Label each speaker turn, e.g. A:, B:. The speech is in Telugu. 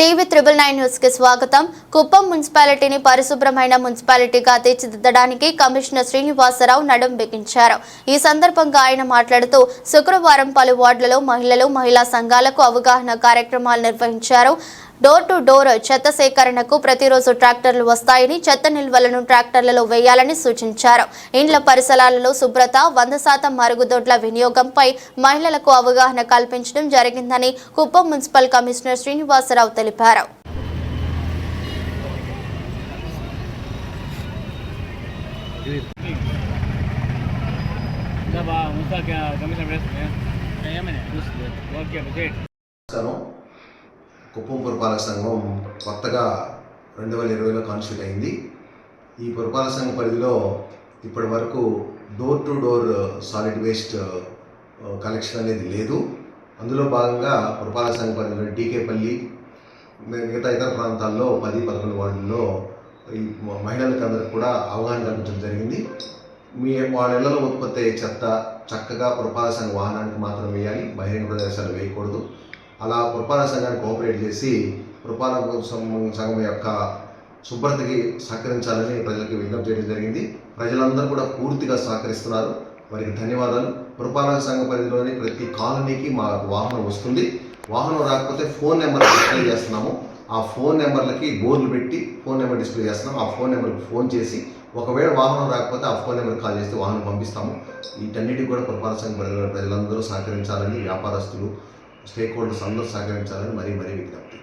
A: టీవీ త్రిబుల్ నైన్ న్యూస్కి స్వాగతం. కుప్పం మున్సిపాలిటీని పరిశుభ్రమైన మున్సిపాలిటీగా తీర్చిదిద్దడానికి కమిషనర్ శ్రీనివాసరావు నడుం బిగించారు. ఈ సందర్భంగా ఆయన మాట్లాడుతూ శుక్రవారం పలు వార్డులలో మహిళలు మహిళా సంఘాలకు అవగాహన కార్యక్రమాలు నిర్వహించారు. డోర్ టు డోర్ చెత్త సేకరణకు ప్రతిరోజు ట్రాక్టర్లు వస్తాయని చెత్త నిల్వలను ట్రాక్టర్లలో వేయాలని సూచించారు. ఇండ్ల పరిసరాలలో శుభ్రత వంద శాతం మరుగుదొడ్ల వినియోగంపై మహిళలకు అవగాహన కల్పించడం జరిగిందని కుప్పం మున్సిపల్ కమిషనర్ శ్రీనివాసరావు తెలిపారు.
B: ఓకే
C: కుప్పం పురపాలక సంఘం కొత్తగా రెండు వేల ఇరవైలో కాన్స్టిట్యూట్ అయింది. ఈ పురపాలక సంఘం పరిధిలో ఇప్పటి వరకు door to door solid waste collection అనేది లేదు. అందులో భాగంగా పురపాలక సంఘం పరిధిలో డీకేపల్లి మిగతా ఇతర ప్రాంతాల్లో పది పదకొండు వార్డుల్లో ఈ మహిళలకు అందరికి కూడా అవగాహన కల్పించడం జరిగింది. మీ వాళ్ళ ఇళ్ళలో ఉత్పత్తి అయ్యే చెత్త చక్కగా పురపాలక సంఘ వాహనానికి మాత్రం వేయాలి. బహిరంగ ప్రదేశాలు వేయకూడదు. అలా పురపాలక సంఘాన్ని కోఆపరేట్ చేసి పురపాలక సం- సంఘం యొక్క శుభ్రతకి సహకరించాలని ప్రజలకు విజ్ఞప్తి చేయడం జరిగింది. ప్రజలందరూ కూడా పూర్తిగా సహకరిస్తున్నారు. వారికి ధన్యవాదాలు. పురపాలక సంఘ పరిధిలోని ప్రతి కాలనీకి మా వాహనం వస్తుంది. వాహనం రాకపోతే ఫోన్ నెంబర్ డిస్ప్లే చేస్తున్నాము. ఆ ఫోన్ నెంబర్లకి బోర్డులు పెట్టి ఫోన్ నెంబర్ డిస్ప్లే చేస్తున్నాం. ఆ ఫోన్ నెంబర్కి ఫోన్ చేసి ఒకవేళ వాహనం రాకపోతే ఆ ఫోన్ నెంబర్ కాల్ చేస్తే వాహనం పంపిస్తాము. వీటన్నిటికి కూడా పురపాలక సంఘ పరిధిలో ప్రజలందరూ సహకరించాలని వ్యాపారస్తులు స్టేక్ హోల్డర్స్ అందరూ సహకరించాలని మరీ మరీ విజ్ఞప్తి.